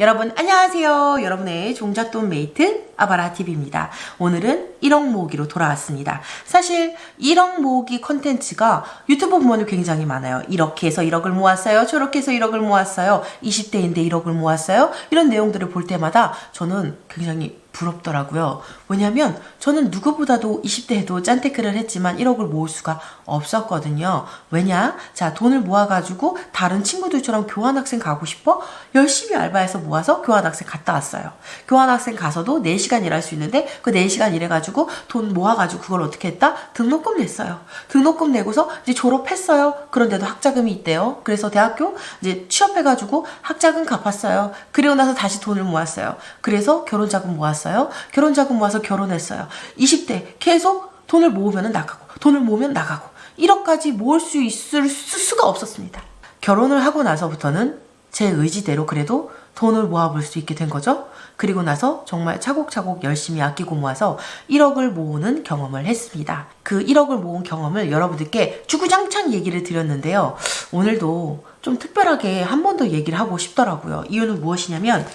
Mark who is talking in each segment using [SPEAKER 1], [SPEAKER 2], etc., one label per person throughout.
[SPEAKER 1] 여러분 안녕하세요. 여러분의 종잣돈 메이트 아바라TV입니다. 오늘은 1억 모으기로 돌아왔습니다. 사실 1억 모으기 컨텐츠가 유튜브 보면 굉장히 많아요. 이렇게 해서 1억을 모았어요. 저렇게 해서 1억을 모았어요. 20대인데 1억을 모았어요. 이런 내용들을 볼 때마다 저는 굉장히 부럽더라고요. 왜냐면 저는 누구보다도 20대에도 짠테크를 했지만 1억을 모을 수가 없었거든요. 왜냐? 자, 돈을 모아가지고 다른 친구들처럼 교환학생 가고 싶어? 열심히 알바해서 모아서 교환학생 갔다 왔어요. 교환학생 가서도 4시간 일할 수 있는데 그 4시간 일해가지고 돈 모아가지고 그걸 어떻게 했다? 등록금 냈어요. 등록금 내고서 이제 졸업했어요. 그런데도 학자금이 있대요. 그래서 대학교 이제 취업해가지고 학자금 갚았어요. 그리고 나서 다시 돈을 모았어요. 그래서 결혼자금 모았어요. 결혼자금 모아서 결혼했어요. 20대 계속 돈을 모으면 나가고 돈을 모으면 나가고 1억까지 모을 수 있을 수- 수가 없었습니다. 결혼을 하고 나서부터는 제 의지대로 그래도 돈을 모아볼 수 있게 된 거죠. 그리고 나서 정말 차곡차곡 열심히 아끼고 모아서 1억을 모으는 경험을 했습니다. 그 1억을 모은 경험을 여러분들께 주구장창 얘기를 드렸는데요. 오늘도 좀 특별하게 한 번 더 얘기를 하고 싶더라고요. 이유는 무엇이냐면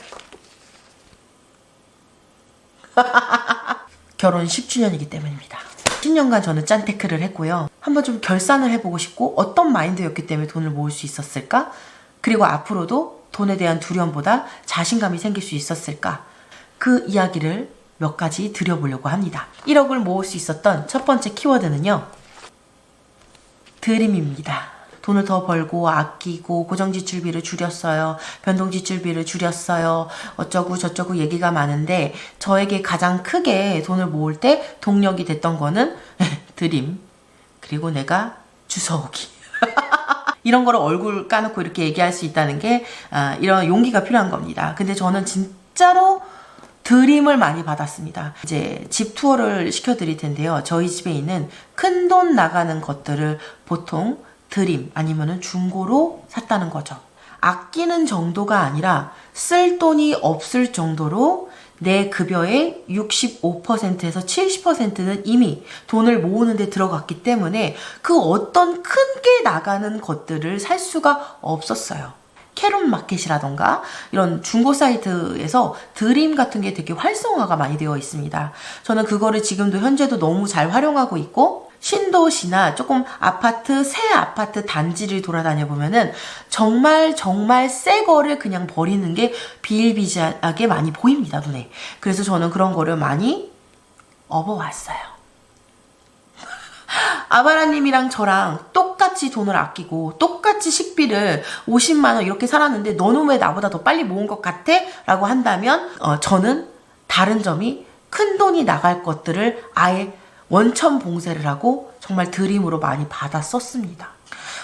[SPEAKER 1] 결혼 10주년이기 때문입니다. 10년간 저는 짠테크를 했고요. 한번 좀 결산을 해보고 싶고 어떤 마인드였기 때문에 돈을 모을 수 있었을까? 그리고 앞으로도 돈에 대한 두려움보다 자신감이 생길 수 있었을까? 그 이야기를 몇 가지 드려보려고 합니다. 1억을 모을 수 있었던 첫 번째 키워드는요. 드림입니다. 돈을 더 벌고 아끼고 고정지출비를 줄였어요. 변동지출비를 줄였어요. 어쩌고 저쩌고 얘기가 많은데 저에게 가장 크게 돈을 모을 때 동력이 됐던 거는 드림. 그리고 내가 주워오기. 이런 거를 얼굴 까놓고 이렇게 얘기할 수 있다는 게 아, 이런 용기가 필요한 겁니다. 근데 저는 진짜로 드림을 많이 받았습니다. 이제 집 투어를 시켜드릴 텐데요. 저희 집에 있는 큰 돈 나가는 것들을 보통 드림 아니면은 중고로 샀다는 거죠. 아끼는 정도가 아니라 쓸 돈이 없을 정도로 내 급여의 65%에서 70%는 이미 돈을 모으는 데 들어갔기 때문에 그 어떤 큰 게 나가는 것들을 살 수가 없었어요. 캐롯 마켓이라던가 이런 중고 사이트에서 드림 같은 게 되게 활성화가 많이 되어 있습니다. 저는 그거를 지금도 현재도 너무 잘 활용하고 있고 신도시나 조금 아파트 새 아파트 단지를 돌아다녀 보면은 정말 정말 새 거를 그냥 버리는 게 비일비재하게 많이 보입니다 눈에. 그래서 저는 그런 거를 많이 업어왔어요. 아바라님이랑 저랑 똑같이 돈을 아끼고 똑같이 식비를 50만 원 이렇게 살았는데 너는 왜 나보다 더 빨리 모은 것 같아? 라고 한다면 어, 저는 다른 점이 큰 돈이 나갈 것들을 아예 원천 봉쇄를 하고 정말 드림으로 많이 받아 썼습니다.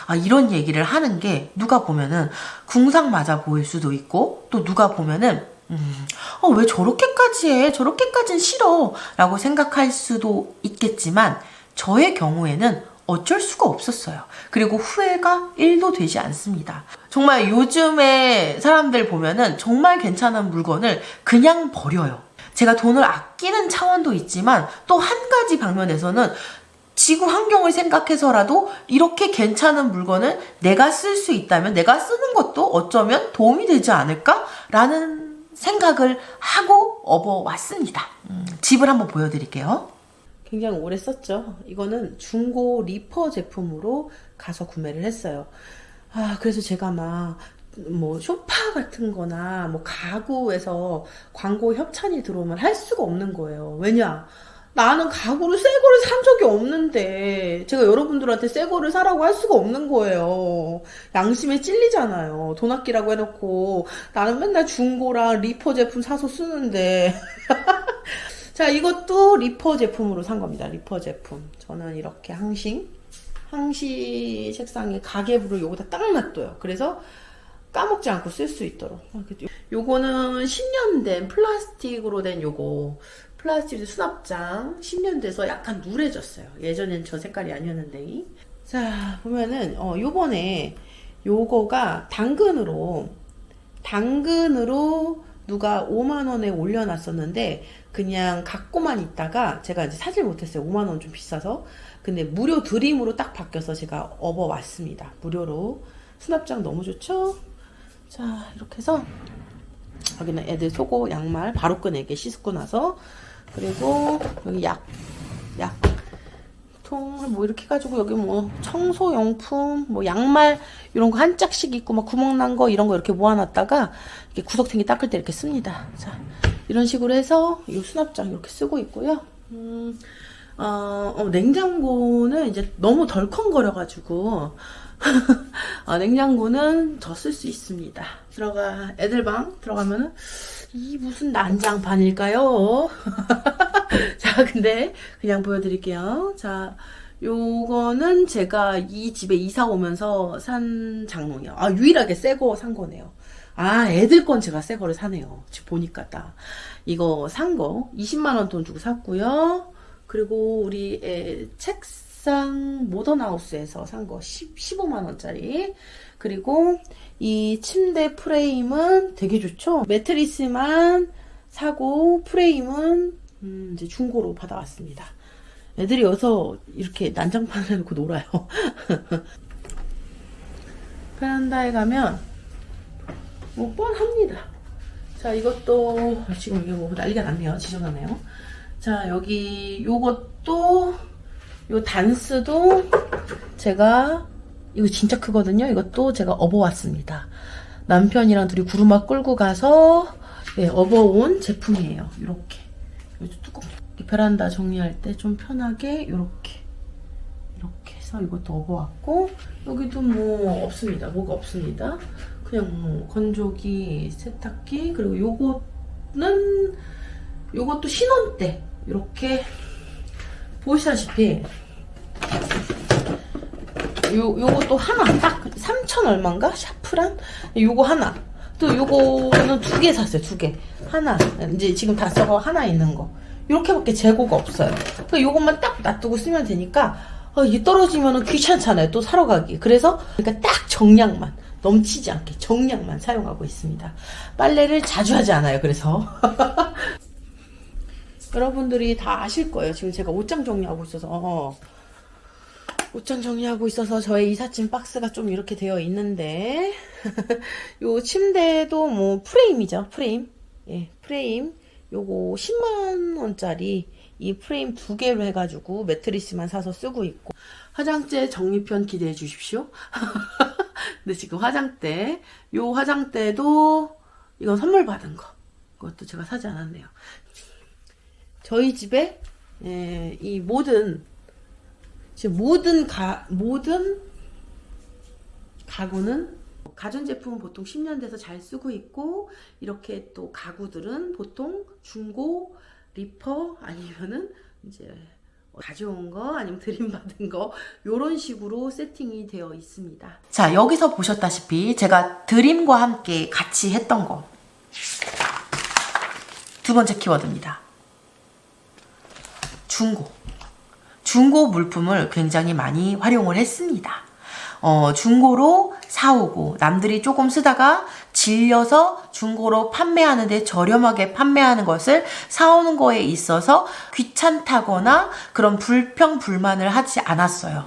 [SPEAKER 1] 아, 이런 얘기를 하는 게 누가 보면은 궁상 맞아 보일 수도 있고 또 누가 보면은 음, 어, 왜 저렇게까지 해? 저렇게까진 싫어. 라고 생각할 수도 있겠지만 저의 경우에는 어쩔 수가 없었어요. 그리고 후회가 1도 되지 않습니다. 정말 요즘에 사람들 보면은 정말 괜찮은 물건을 그냥 버려요. 제가 돈을 아끼는 차원도 있지만 또 한 가지 방면에서는 지구 환경을 생각해서라도 이렇게 괜찮은 물건을 내가 쓸 수 있다면 내가 쓰는 것도 어쩌면 도움이 되지 않을까라는 생각을 하고 업어왔습니다. 음, 집을 한번 보여드릴게요. 굉장히 오래 썼죠. 이거는 중고 리퍼 제품으로 가서 구매를 했어요. 아, 그래서 제가 막, 뭐, 쇼파 같은 거나, 뭐, 가구에서 광고 협찬이 들어오면 할 수가 없는 거예요. 왜냐? 나는 가구를 새 거를 산 적이 없는데, 제가 여러분들한테 새 거를 사라고 할 수가 없는 거예요. 양심에 찔리잖아요. 돈 아끼라고 해놓고, 나는 맨날 중고랑 리퍼 제품 사서 쓰는데, 자, 이것도 리퍼 제품으로 산 겁니다. 리퍼 제품. 저는 이렇게 항싱, 항시 책상에 가계부를 여기다 딱 놔둬요. 그래서 까먹지 않고 쓸 수 있도록. 아, 요- 요거는 10년 된 플라스틱으로 된 요거. 플라스틱 수납장 10년 돼서 약간 누래졌어요. 예전엔 저 색깔이 아니었는데. 자, 보면은, 어, 요번에 요거가 당근으로 당근으로 누가 5만 원에 올려놨었는데 그냥 갖고만 있다가 제가 이제 사질 못했어요. 5만 원 좀 비싸서. 근데 무료 드림으로 딱 바뀌어서 제가 업어왔습니다. 무료로. 수납장 너무 좋죠? 자, 이렇게 해서 여기는 애들 속옷, 양말 바로 꺼내게 씻고 나서 그리고 여기 약, 약. 통을 뭐 이렇게 해가지고 여기 뭐 청소 용품, 뭐 양말 이런 거 한 짝씩 있고 막 구멍 난 거 이런 거 이렇게 모아놨다가 이렇게 구석탱이 닦을 때 이렇게 씁니다. 자 이런 식으로 해서 이 수납장 이렇게 쓰고 있고요. 음, 어, 어, 냉장고는 이제 너무 덜컹거려가지고 어, 냉장고는 더 쓸 수 있습니다. 들어가 애들 방 들어가면은 이 무슨 난장판일까요? 자, 근데 그냥 보여드릴게요. 자, 요거는 제가 이 집에 이사 오면서 산 장롱이요. 아, 유일하게 새 거 산 거네요. 아, 애들 건 제가 새 거를 사네요. 지금 보니까 딱. 이거 산 거 20만원 돈 주고 샀고요. 그리고 우리 애 책 상 모던하우스에서 산 거 15만원짜리. 그리고 이 침대 프레임은 되게 좋죠? 매트리스만 사고 프레임은 음, 이제 중고로 받아왔습니다. 애들이 여기서 이렇게 난장판을 해놓고 놀아요. 베란다에 가면 뭐 뻔합니다. 자 이것도 지금 이게 뭐 난리가 났네요. 지저분하네요. 자 여기 요것도 요 단스도 제가 이거 진짜 크거든요. 이것도 제가 업어왔습니다. 남편이랑 둘이 구루마 끌고 가서 예, 업어온 제품이에요. 이렇게 뚜껑 베란다 정리할 때 좀 편하게 이렇게 이렇게 해서 이것도 업어왔고 여기도 뭐 없습니다. 뭐가 없습니다. 그냥 뭐 건조기, 세탁기 그리고 요거는 요것도 신혼 때 이렇게 보시다시피 요, 요것도 하나, 딱 3천 얼마인가? 샤프란? 요거 하나. 또 요거는 두 개 샀어요, 두 개. 하나. 이제 지금 다 써서 하나 있는 거. 요렇게밖에 재고가 없어요. 그 요것만 딱 놔두고 쓰면 되니까, 어, 이게 떨어지면은 귀찮잖아요, 또 사러 가기. 그래서, 그러니까 딱 정량만. 넘치지 않게 정량만 사용하고 있습니다. 빨래를 자주 하지 않아요, 그래서. 여러분들이 다 아실 거예요. 지금 제가 옷장 정리하고 있어서. 옷장 정리하고 있어서 저의 이삿짐 박스가 좀 이렇게 되어 있는데. 요 침대도 뭐 프레임이죠. 프레임. 예 프레임. 요거 10만 원짜리 이 프레임 두 개로 해가지고 매트리스만 사서 쓰고 있고. 화장대 정리편 기대해 주십시오. 근데 지금 화장대 요 화장대도 이건 선물 받은 거. 그것도 제가 사지 않았네요 저희 집에 예, 이 모든 지금 모든 가 모든 가구는 가전제품은 보통 10년 돼서 잘 쓰고 있고 이렇게 또 가구들은 보통 중고 리퍼 아니면은 이제 가져온 거 아니면 드림 받은 거 요런 식으로 세팅이 되어 있습니다. 자, 여기서 보셨다시피 제가 드림과 함께 같이 했던 거. 두 번째 키워드입니다. 중고. 중고 물품을 굉장히 많이 활용을 했습니다. 어, 중고로 사오고 남들이 조금 쓰다가 질려서 중고로 판매하는데 저렴하게 판매하는 것을 사오는 거에 있어서 귀찮다거나 그런 불평 불만을 하지 않았어요.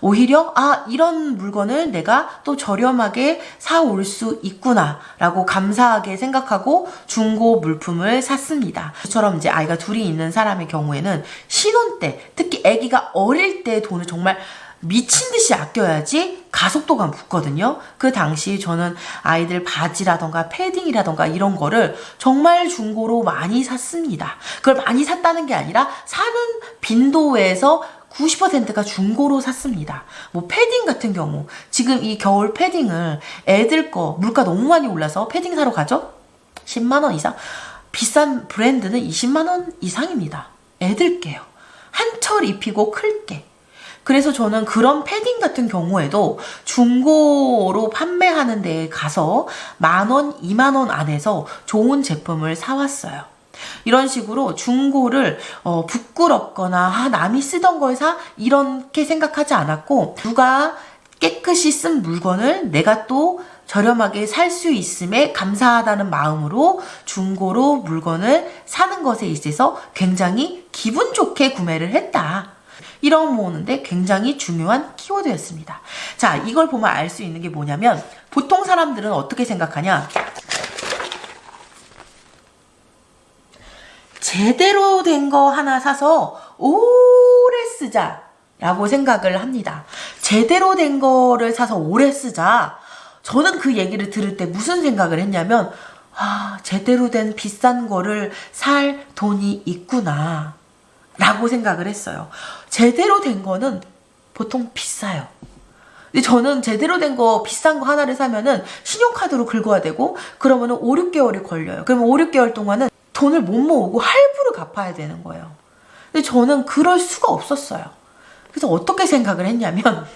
[SPEAKER 1] 오히려 아 이런 물건을 내가 또 저렴하게 사올 수 있구나라고 감사하게 생각하고 중고 물품을 샀습니다. 저처럼 이제 아이가 둘이 있는 사람의 경우에는 신혼 때 특히 아기가 어릴 때 돈을 정말 미친 듯이 아껴야지 가속도가 붙거든요. 그 당시 저는 아이들 바지라던가 패딩이라던가 이런 거를 정말 중고로 많이 샀습니다. 그걸 많이 샀다는 게 아니라 사는 빈도에서 90%가 중고로 샀습니다. 뭐 패딩 같은 경우 지금 이 겨울 패딩을 애들 거 물가 너무 많이 올라서 패딩 사러 가죠? 10만 원 이상. 비싼 브랜드는 20만 원 이상입니다. 애들 게요. 한 철 입히고 클게. 그래서 저는 그런 패딩 같은 경우에도 중고로 판매하는 데에 가서 만 원, 이만 원 안에서 좋은 제품을 사왔어요. 이런 식으로 중고를 어, 부끄럽거나 아, 남이 쓰던 걸 사 이렇게 생각하지 않았고 누가 깨끗이 쓴 물건을 내가 또 저렴하게 살 수 있음에 감사하다는 마음으로 중고로 물건을 사는 것에 있어서 굉장히 기분 좋게 구매를 했다. 이런 모으는데 굉장히 중요한 키워드였습니다. 자, 이걸 보면 알 수 있는 게 뭐냐면 보통 사람들은 어떻게 생각하냐? 제대로 된 거 하나 사서 오래 쓰자 라고 생각을 합니다. 제대로 된 거를 사서 오래 쓰자. 저는 그 얘기를 들을 때 무슨 생각을 했냐면, 아, 제대로 된 비싼 거를 살 돈이 있구나. 라고 생각을 했어요. 제대로 된 거는 보통 비싸요. 근데 저는 제대로 된 거 비싼 거 하나를 사면은 신용카드로 긁어야 되고 그러면은 5, 6개월이 걸려요. 그러면 5, 6개월 동안은 돈을 못 모으고 할부를 갚아야 되는 거예요. 근데 저는 그럴 수가 없었어요. 그래서 어떻게 생각을 했냐면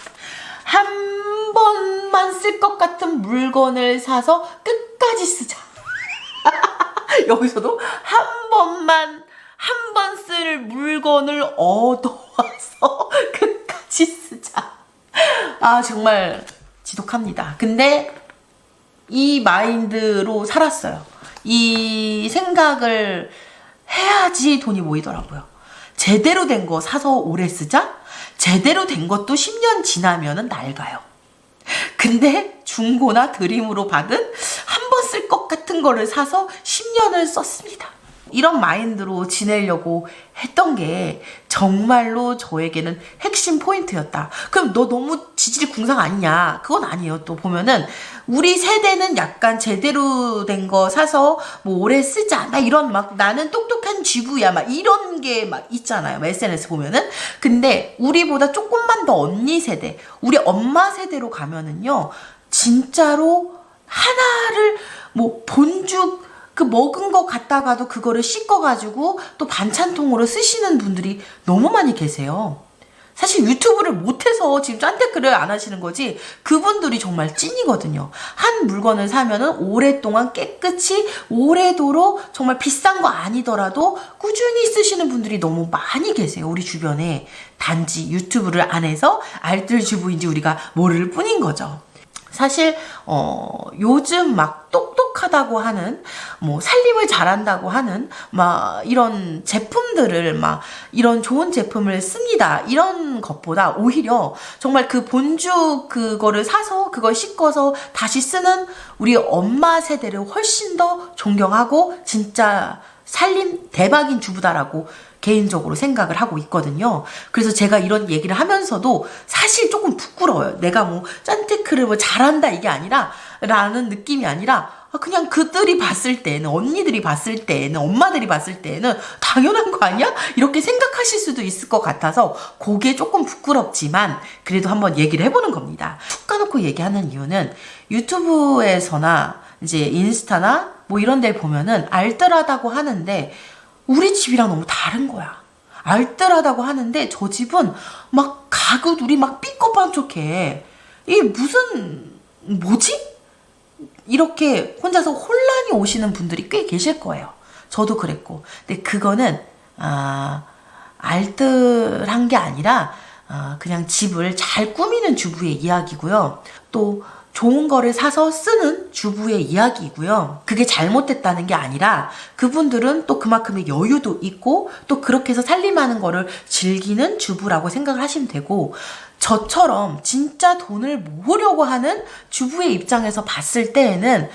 [SPEAKER 1] 한 번만 쓸 것 같은 물건을 사서 끝까지 쓰자. 여기서도 한 번만 한 번 쓸 물건을 얻어와서 끝까지 쓰자. 아 정말 지독합니다. 근데 이 마인드로 살았어요. 이 생각을 해야지 돈이 모이더라고요. 제대로 된 거 사서 오래 쓰자? 제대로 된 것도 10년 지나면은 낡아요. 근데 중고나 드림으로 받은 한 번 쓸 것 같은 거를 사서 10년을 썼습니다. 이런 마인드로 지내려고 했던 게 정말로 저에게는 핵심 포인트였다. 그럼 너 너무 지질이 궁상 아니냐? 그건 아니에요. 또 보면은 우리 세대는 약간 제대로 된 거 사서 뭐 오래 쓰자. 나 이런 막 나는 똑똑한 쥐부야. 막 이런 게 막 있잖아요. SNS 보면은. 근데 우리보다 조금만 더 언니 세대, 우리 엄마 세대로 가면은요. 진짜로 하나를 뭐 본죽 그 먹은 거 갖다가도 그거를 씻어가지고 또 반찬통으로 쓰시는 분들이 너무 많이 계세요. 사실 유튜브를 못해서 지금 짠테크를 안 하시는 거지 그분들이 정말 찐이거든요. 한 물건을 사면은 오랫동안 깨끗이 오래도록 정말 비싼 거 아니더라도 꾸준히 쓰시는 분들이 너무 많이 계세요. 우리 주변에 단지 유튜브를 안 해서 알뜰 주부인지 우리가 모를 뿐인 거죠. 사실 어 요즘 막 똑똑하다고 하는 뭐 살림을 잘한다고 하는 막 이런 제품들을 막 이런 좋은 제품을 씁니다. 이런 것보다 오히려 정말 그 본주 그거를 사서 그걸 씻어서 다시 쓰는 우리 엄마 세대를 훨씬 더 존경하고 진짜 살림 대박인 주부다라고 개인적으로 생각을 하고 있거든요. 그래서 제가 이런 얘기를 하면서도 사실 조금 부끄러워요. 내가 뭐 짠테크를 뭐 잘한다 이게 아니라 라는 느낌이 아니라 아, 그냥 그들이 봤을 때는 언니들이 봤을 때는 엄마들이 봤을 때는 당연한 거 아니야? 이렇게 생각하실 수도 있을 것 같아서 그게 조금 부끄럽지만 그래도 한번 얘기를 해보는 겁니다. 툭 까놓고 얘기하는 이유는 유튜브에서나 이제 인스타나 뭐 이런 데 보면은 알뜰하다고 하는데 우리 집이랑 너무 다른 거야. 알뜰하다고 하는데 저 집은 막 가구 둘이 막 삐꺼반쪽해. 이게 무슨 뭐지? 이렇게 혼자서 혼란이 오시는 분들이 꽤 계실 거예요. 저도 그랬고. 근데 그거는 아 알뜰한 게 아니라 아, 그냥 집을 잘 꾸미는 주부의 이야기고요. 또 좋은 거를 사서 쓰는 주부의 이야기이고요. 그게 잘못됐다는 게 아니라 그분들은 또 그만큼의 여유도 있고 또 그렇게 해서 살림하는 거를 즐기는 주부라고 생각을 하시면 되고 저처럼 진짜 돈을 모으려고 하는 주부의 입장에서 봤을 때에는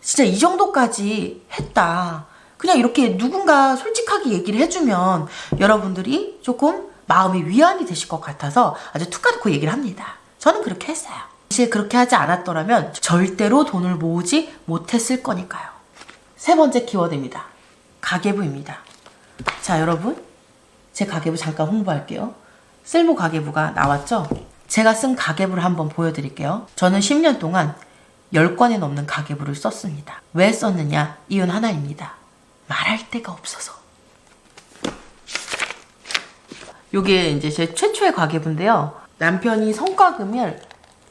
[SPEAKER 1] 진짜 이 정도까지 했다. 그냥 이렇게 누군가 솔직하게 얘기를 해주면 여러분들이 조금 마음이 위안이 되실 것 같아서 아주 툭 까놓고 얘기를 합니다. 저는 그렇게 했어요. 사실 그렇게 하지 않았더라면 절대로 돈을 모으지 못했을 거니까요. 세 번째 키워드입니다. 가계부입니다. 자, 여러분. 제 가계부 잠깐 홍보할게요. 쓸모 가계부가 나왔죠? 제가 쓴 가계부를 한번 보여드릴게요. 저는 10년 동안 10권에 넘는 가계부를 썼습니다. 왜 썼느냐? 이유는 하나입니다. 말할 데가 없어서. 요게 이제 제 최초의 가계부인데요. 남편이 성과금을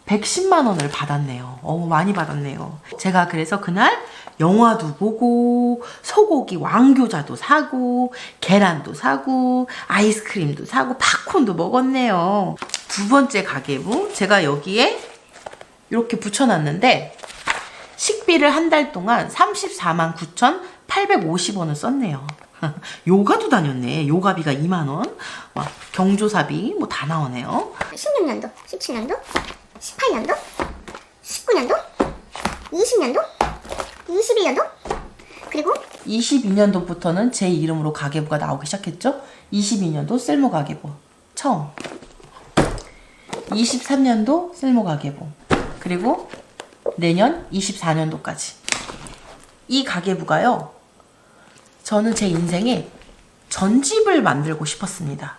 [SPEAKER 1] 110만 원을 받았네요. 어우, 많이 받았네요. 제가 그래서 그날 영화도 보고, 소고기 왕교자도 사고, 계란도 사고, 아이스크림도 사고, 팝콘도 먹었네요. 두 번째 가계부. 제가 여기에 이렇게 붙여놨는데, 식비를 한 달 동안 34만 9,850원을 썼네요. 요가도 다녔네. 요가비가 2만 원. 와, 경조사비 뭐 다 나오네요.
[SPEAKER 2] 16년도, 17년도, 18년도, 19년도, 20년도, 21년도, 그리고
[SPEAKER 1] 22년도부터는 제 이름으로 가계부가 나오기 시작했죠. 22년도 쓸모 가계부 처음. 23년도 쓸모 가계부. 그리고 내년 24년도까지. 이 가계부가요. 저는 제 인생에 전집을 만들고 싶었습니다.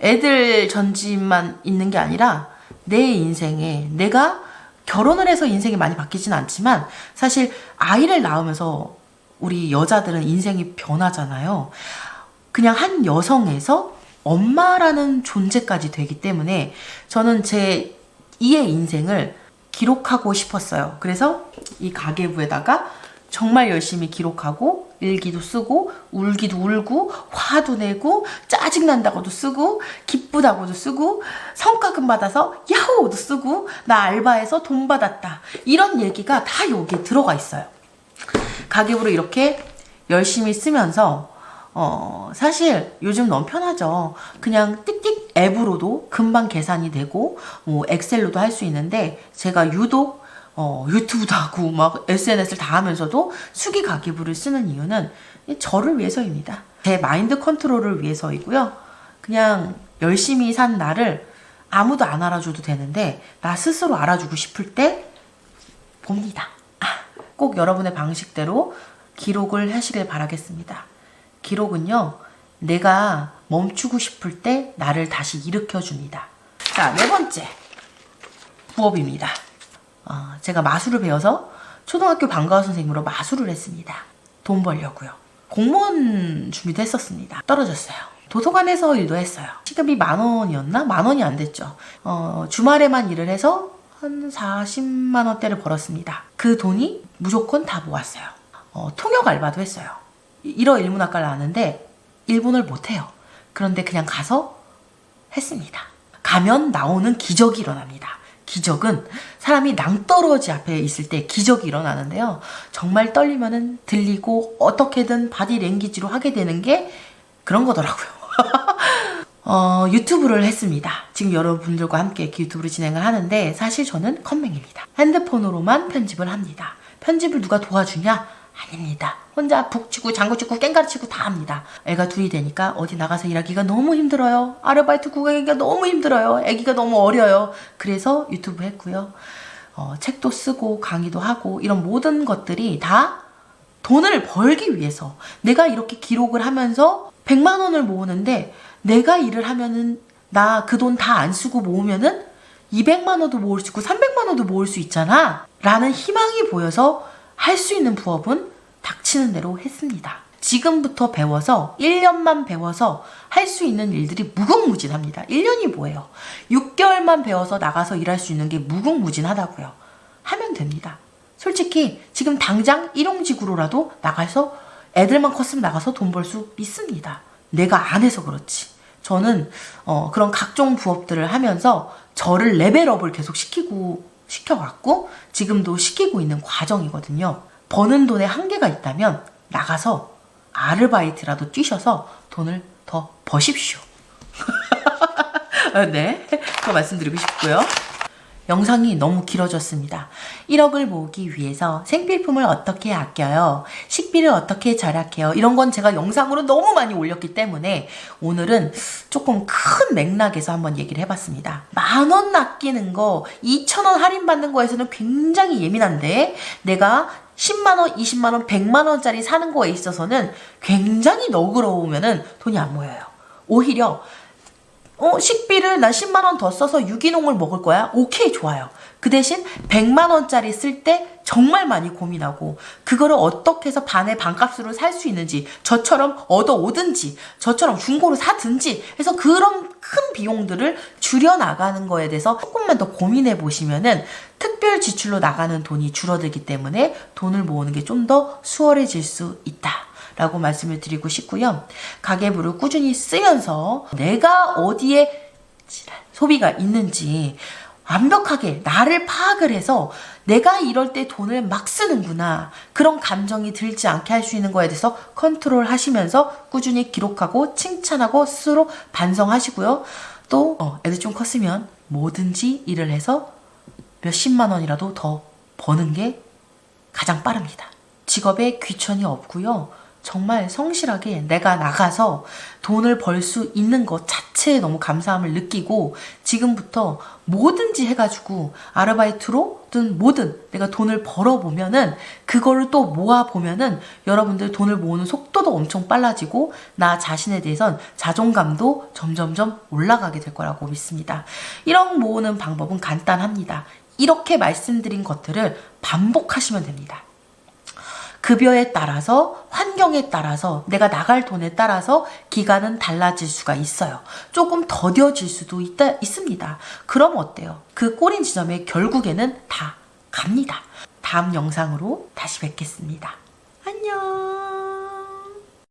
[SPEAKER 1] 애들 전집만 있는 게 아니라 내 인생에 내가 결혼을 해서 인생이 많이 바뀌진 않지만 사실 아이를 낳으면서 우리 여자들은 인생이 변하잖아요. 그냥 한 여성에서 엄마라는 존재까지 되기 때문에 저는 제 이의 인생을 기록하고 싶었어요. 그래서 이 가계부에다가 정말 열심히 기록하고 일기도 쓰고 울기도 울고 화도 내고 짜증난다고도 쓰고 기쁘다고도 쓰고 성과금 받아서 야호도 쓰고 나 알바해서 돈 받았다 이런 얘기가 다 여기에 들어가 있어요. 가계부로 이렇게 열심히 쓰면서 어 사실 요즘 너무 편하죠. 그냥 띡띡 앱으로도 금방 계산이 되고 뭐 엑셀로도 할 수 있는데 제가 유독 어 유튜브도 하고 막 SNS를 다 하면서도 수기 가계부를 쓰는 이유는 저를 위해서입니다. 제 마인드 컨트롤을 위해서이고요. 그냥 열심히 산 나를 아무도 안 알아줘도 되는데 나 스스로 알아주고 싶을 때 봅니다. 아, 꼭 여러분의 방식대로 기록을 하시길 바라겠습니다. 기록은요, 내가 멈추고 싶을 때 나를 다시 일으켜 줍니다. 자, 네 번째. 부업입니다. 어, 제가 마술을 배워서 초등학교 방과후 선생님으로 마술을 했습니다. 돈 벌려고요. 공무원 준비도 했었습니다. 떨어졌어요. 도서관에서 일도 했어요. 시급이 만 원이었나? 만 원이 안 됐죠. 어, 주말에만 일을 해서 한 40만 원대를 벌었습니다. 그 돈이 무조건 다 모았어요. 어, 통역 알바도 했어요. 1어 일문학과를 아는데 일본을 못해요. 그런데 그냥 가서 했습니다. 가면 나오는 기적이 일어납니다. 기적은 사람이 낭떠러지 앞에 있을 때 기적이 일어나는데요. 정말 떨리면은 들리고 어떻게든 바디 랭귀지로 하게 되는 게 그런 거더라고요. 어, 유튜브를 했습니다. 지금 여러분들과 함께 유튜브를 진행을 하는데 사실 저는 컴맹입니다. 핸드폰으로만 편집을 합니다. 편집을 누가 도와주냐? 아닙니다. 혼자 북치고 장구치고 깽가리치고 다 합니다. 애가 둘이 되니까 어디 나가서 일하기가 너무 힘들어요. 아르바이트 구하기가 너무 힘들어요. 애기가 너무 어려요. 그래서 유튜브 했고요. 어, 책도 쓰고 강의도 하고 이런 모든 것들이 다 돈을 벌기 위해서 내가 이렇게 기록을 하면서 100만 원을 모으는데 내가 일을 하면은 나 그 돈 다 안 쓰고 모으면은 200만 원도 모을 수 있고 300만 원도 모을 수 있잖아. 라는 희망이 보여서 할 수 있는 부업은 닥치는 대로 했습니다. 지금부터 배워서 1년만 배워서 할 수 있는 일들이 무궁무진합니다. 1년이 뭐예요? 6개월만 배워서 나가서 일할 수 있는 게 무궁무진하다고요. 하면 됩니다. 솔직히 지금 당장 일용직으로라도 나가서 애들만 컸으면 나가서 돈 벌 수 있습니다. 내가 안 해서 그렇지. 저는 어, 그런 각종 부업들을 하면서 저를 레벨업을 계속 시키고 시켜왔고 지금도 시키고 있는 과정이거든요. 버는 돈에 한계가 있다면 나가서 아르바이트라도 뛰셔서 돈을 더 버십시오. 네, 그거 말씀드리고 싶고요. 영상이 너무 길어졌습니다. 1억을 모으기 위해서 생필품을 어떻게 아껴요? 식비를 어떻게 절약해요? 이런 건 제가 영상으로 너무 많이 올렸기 때문에 오늘은 조금 큰 맥락에서 한번 얘기를 해봤습니다. 만 원 아끼는 거, 2천 원 할인받는 거에서는 굉장히 예민한데 내가 10만원, 20만원, 100만원짜리 사는 거에 있어서는 굉장히 너그러우면은 돈이 안 모여요. 오히려 어, 식비를 나 10만 원 더 써서 유기농을 먹을 거야? 오케이, 좋아요. 그 대신 100만 원짜리 쓸 때 정말 많이 고민하고 그거를 어떻게 해서 반의 반값으로 살 수 있는지 저처럼 얻어 오든지 저처럼 중고로 사든지 해서 그런 큰 비용들을 줄여 나가는 거에 대해서 조금만 더 고민해 보시면은 특별 지출로 나가는 돈이 줄어들기 때문에 돈을 모으는 게 좀 더 수월해질 수 있다. 라고 말씀을 드리고 싶고요. 가계부를 꾸준히 쓰면서 내가 어디에 소비가 있는지 완벽하게 나를 파악을 해서 내가 이럴 때 돈을 막 쓰는구나. 그런 감정이 들지 않게 할 수 있는 거에 대해서 컨트롤 하시면서 꾸준히 기록하고 칭찬하고 스스로 반성하시고요. 또 어, 애들 좀 컸으면 뭐든지 일을 해서 몇십만 원이라도 더 버는 게 가장 빠릅니다. 직업에 귀천이 없고요. 정말 성실하게 내가 나가서 돈을 벌 수 있는 것 자체에 너무 감사함을 느끼고 지금부터 뭐든지 해가지고 아르바이트로든 뭐든 내가 돈을 벌어보면은 그거를 또 모아보면은 여러분들 돈을 모으는 속도도 엄청 빨라지고 나 자신에 대해선 자존감도 점점점 올라가게 될 거라고 믿습니다. 1억 모으는 방법은 간단합니다. 이렇게 말씀드린 것들을 반복하시면 됩니다. 급여에 따라서 환경에 따라서 내가 나갈 돈에 따라서 기간은 달라질 수가 있어요. 조금 더뎌질 수도 있다, 있습니다. 그럼 어때요? 그 꼬린 지점에 결국에는 다 갑니다. 다음 영상으로 다시 뵙겠습니다. 안녕.